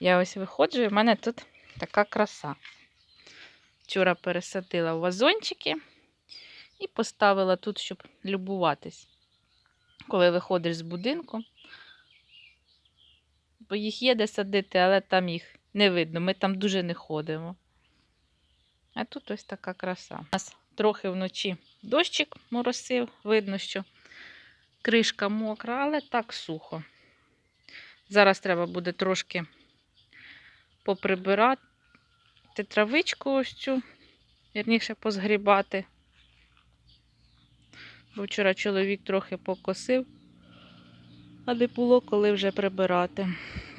Я ось виходжу, і в мене тут така краса. Вчора пересадила в вазончики і поставила тут, щоб любуватись. Коли виходиш з будинку, бо їх є де садити, але там їх не видно. Ми там дуже не ходимо. А тут ось така краса. У нас трохи вночі дощик моросив, видно, що кришка мокра, але так сухо. Зараз треба буде трошки поприбирати травичку ось цю, вірніше позгрібати. Бо вчора чоловік трохи покосив, а не було коли вже прибирати.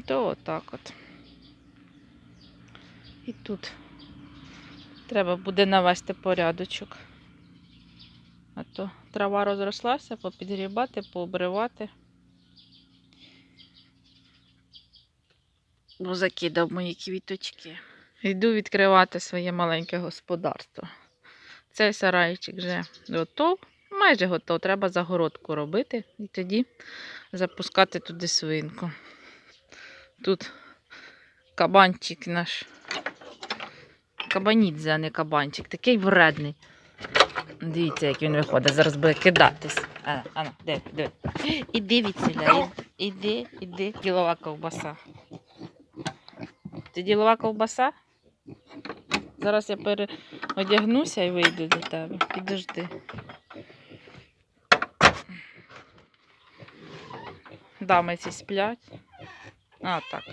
То отак от. І тут треба буде навести порядочок. А то трава розрослася, попідгрібати, пообривати. Бо закидав мої квіточки. Йду відкривати своє маленьке господарство. Цей сарайчик вже готов, майже готов. Треба загородку робити і тоді запускати туди свинку. Тут кабанчик наш. Кабанідзе, а не кабанчик, такий вредний. Дивіться, як він виходить, зараз буде кидатись. А, а, ну, диви, диви. Іди відсіля, іди, іди, ділова ковбаса. Ти ділова ковбаса? Зараз я переодягнуся і вийду до тебе. Підожди. Дами ці сплять. А, так.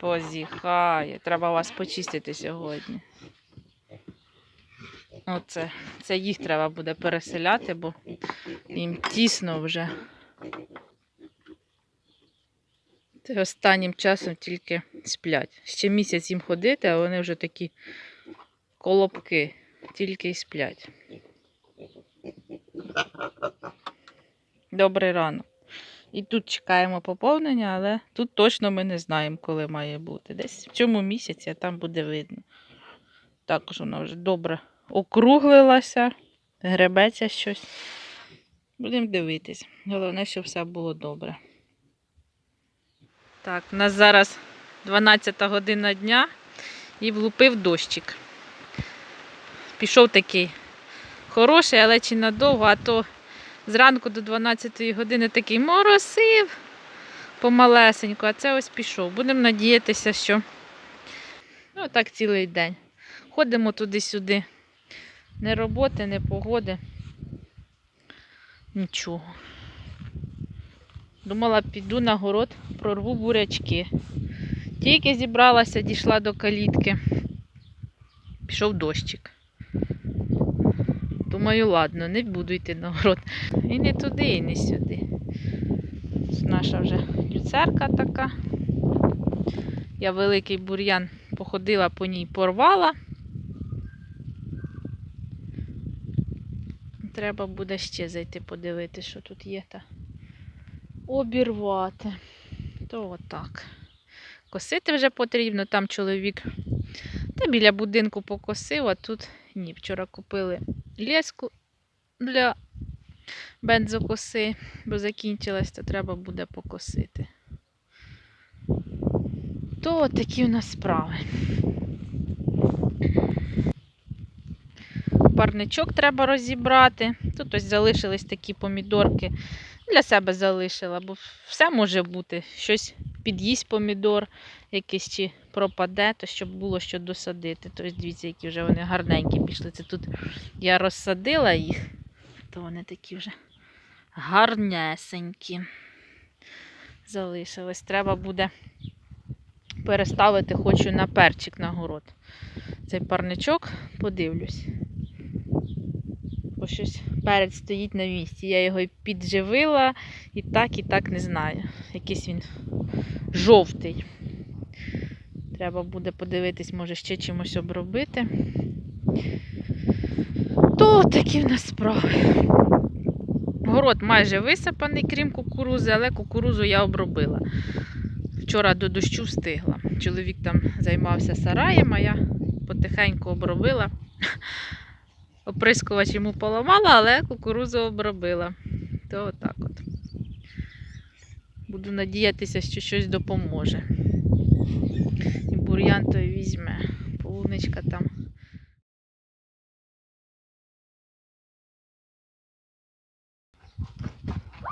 Позіхає. Треба вас почистити сьогодні. Оце. Це їх треба буде переселяти, бо їм тісно вже. Останнім часом тільки сплять. Ще місяць їм ходити, а вони вже такі колобки, тільки й сплять. Добрий ранок. І тут чекаємо поповнення, але тут точно ми не знаємо, коли має бути. Десь в цьому місяці, а там буде видно. Також вона вже добре округлилася, гребеться щось. Будемо дивитись. Головне, щоб все було добре. Так, у нас зараз 12 година дня і влупив дощик. Пішов такий хороший, але чи надовго, а то зранку до 12 години такий моросив помалесенько, а це ось пішов. Будемо надіятися, що ну, так цілий день. Ходимо туди-сюди. Не роботи, не погоди. Нічого. Думала, піду на город, прорву бурячки. Тільки зібралася, дійшла до калітки. Пішов дощик. Думаю, ладно, не буду йти на город. І не туди, і не сюди. Наша вже люцерка така. Я великий бур'ян походила по ній, порвала. Треба буде ще зайти подивитися, що тут є та обірвати. То отак. Косити вже потрібно, там чоловік та біля будинку покосив, а тут ні. Вчора купили леску для бензокоси, бо закінчилась, то треба буде покосити. То такі у нас справи. Парничок треба розібрати. Тут ось залишились такі помідорки. Для себе залишила, бо все може бути. Щось під'їсть помідор, якийсь чи пропаде, то щоб було що досадити. Тобто, дивіться, які вже вони гарненькі пішли. Це тут я розсадила їх, то вони такі вже гарнесенькі. Залишились. Треба буде переставити, хочу на перчик на город. Цей парничок, подивлюсь. Щось перець стоїть на місці. Я його підживила і так, і так не знаю. Якийсь він жовтий. Треба буде подивитись, може ще чимось обробити. То такі в нас справи. Город майже висипаний, крім кукурузи, але кукурузу я обробила. Вчора до дощу встигла. Чоловік там займався сараєм, а я потихеньку обробила. Оприскувач йому поламала, але кукурузу обробила. То отак от. Буду надіятися, що щось допоможе. І бур'ян той візьме. Полуничка там.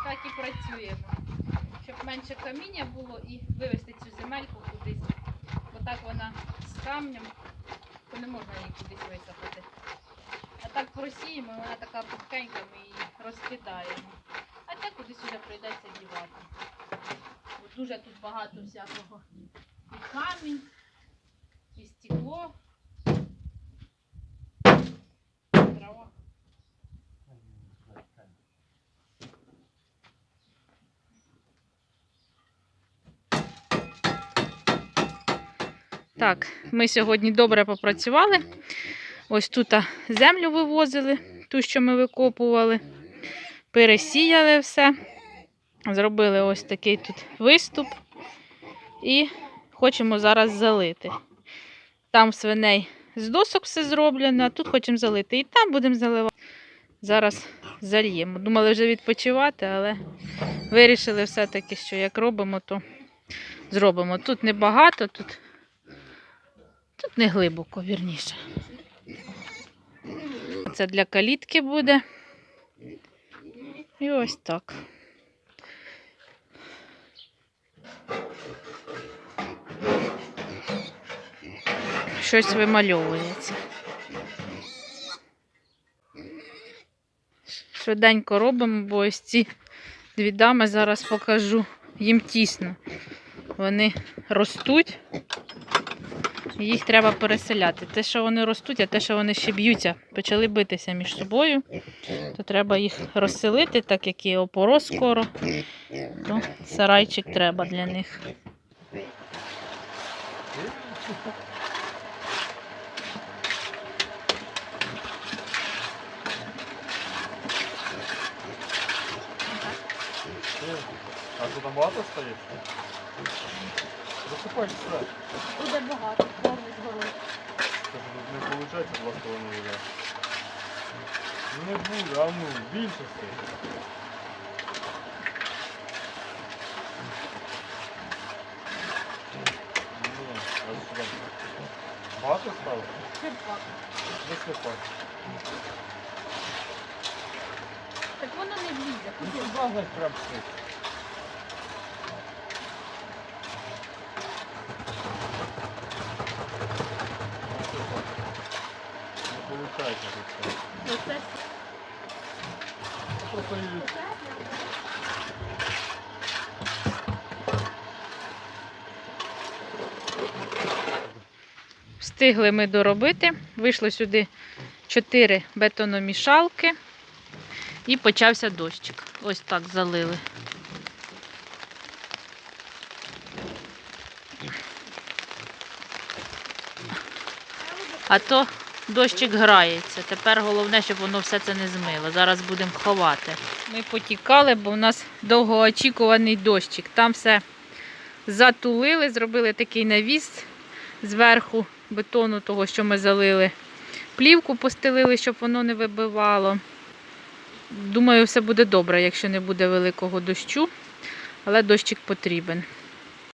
Так і працюємо. Щоб менше каміння було і вивести цю земельку кудись. Бо так вона з камнем, то не можна її кудись висипати. Так просіємо, вона така пухкенька, ми її розкидаємо. А так кудись вже прийдеться дівати. Бо дуже тут багато всякого. І камінь, і стекло. Так, ми сьогодні добре попрацювали. Ось тут землю вивозили, ту, що ми викопували, пересіяли все. Зробили ось такий тут виступ і хочемо зараз залити. Там свиней з досок все зроблено, а тут хочемо залити. І там будемо заливати. Зараз зальємо. Думали вже відпочивати, але вирішили все-таки, що як робимо, то зробимо. Тут небагато, тут, тут не глибоко, вірніше. Це для калітки буде. І ось так. Щось вимальовується. Швиденько робимо, бо ось ці дві дами зараз покажу. Їм тісно. Вони ростуть. Їх треба переселяти. Те, що вони ростуть, а те, що вони ще б'ються, почали битися між собою, то треба їх розселити, так як і опорос скоро, то сарайчик треба для них. А тут багато стоїть? Засипай сюди. Буде багато, повний згород. Це ж не виходить два з половиною відра. Не буде, а ну, більше стоїть. Ну, а сюди. Багато стало? Засипай. Так воно не влізе. Ну, тут багать прям все. Оце Просто її Встигли ми доробити. Вийшло сюди 4 бетономішалки і почався дощик. Ось так залили. А то дощик грається. Тепер головне, щоб воно все це не змило. Зараз будемо ховати. Ми потікали, бо в нас довгоочікуваний дощик. Там все затулили, зробили такий навіс зверху бетону, того, що ми залили. Плівку постелили, щоб воно не вибивало. Думаю, все буде добре, якщо не буде великого дощу, але дощик потрібен.